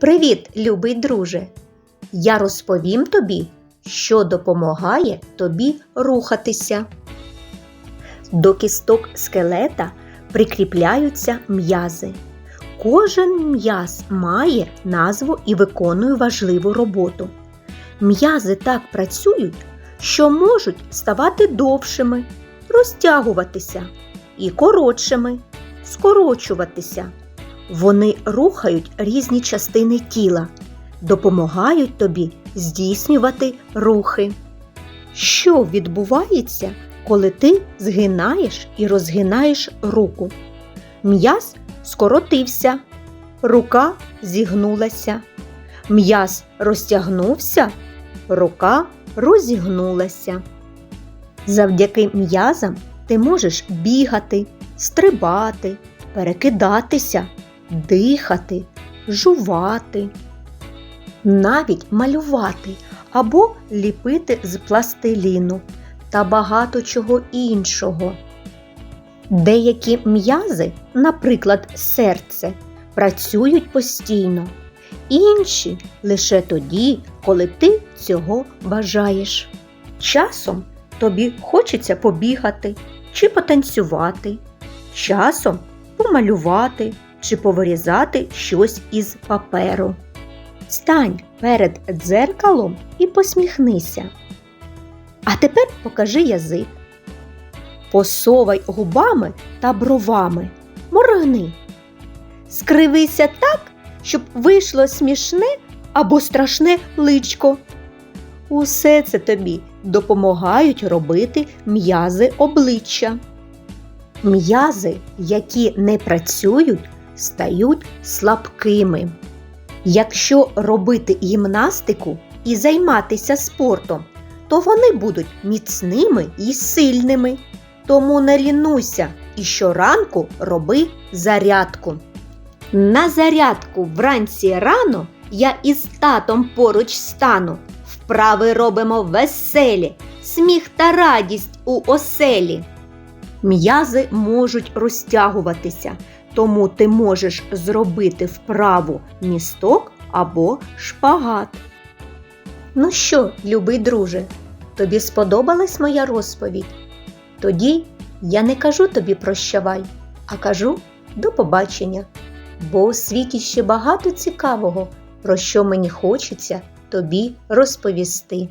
Привіт, любий друже! Я розповім тобі, що допомагає тобі рухатися. До кісток скелета прикріпляються м'язи. Кожен м'яз має назву і виконує важливу роботу. М'язи так працюють, що можуть ставати довшими, розтягуватися і коротшими, скорочуватися. Вони рухають різні частини тіла, допомагають тобі здійснювати рухи. Що відбувається, коли ти згинаєш і розгинаєш руку? М'яз скоротився, рука зігнулася. М'яз розтягнувся, рука розігнулася. Завдяки м'язам ти можеш бігати, стрибати, перекидатися, дихати, жувати, навіть малювати або ліпити з пластиліну та багато чого іншого. Деякі м'язи, наприклад, серце, працюють постійно, інші лише тоді, коли ти цього бажаєш. Часом тобі хочеться побігати чи потанцювати, часом помалювати чи повирізати щось із паперу. Стань перед дзеркалом і посміхнися. А тепер покажи язик. Посовай губами та бровами. Моргни. Скривися так, щоб вийшло смішне або страшне личко. Усе це тобі допомагають робити м'язи обличчя. М'язи, які не працюють, стають слабкими. Якщо робити гімнастику і займатися спортом, то вони будуть міцними і сильними. Тому не лінуйся і щоранку роби зарядку. На зарядку вранці рано я із татом поруч стану. Вправи робимо веселі, сміх та радість у оселі. М'язи можуть розтягуватися, тому ти можеш зробити вправу місток або шпагат. Ну що, любий друже, тобі сподобалась моя розповідь? Тоді я не кажу тобі прощавай, а кажу до побачення, бо у світі ще багато цікавого, про що мені хочеться тобі розповісти.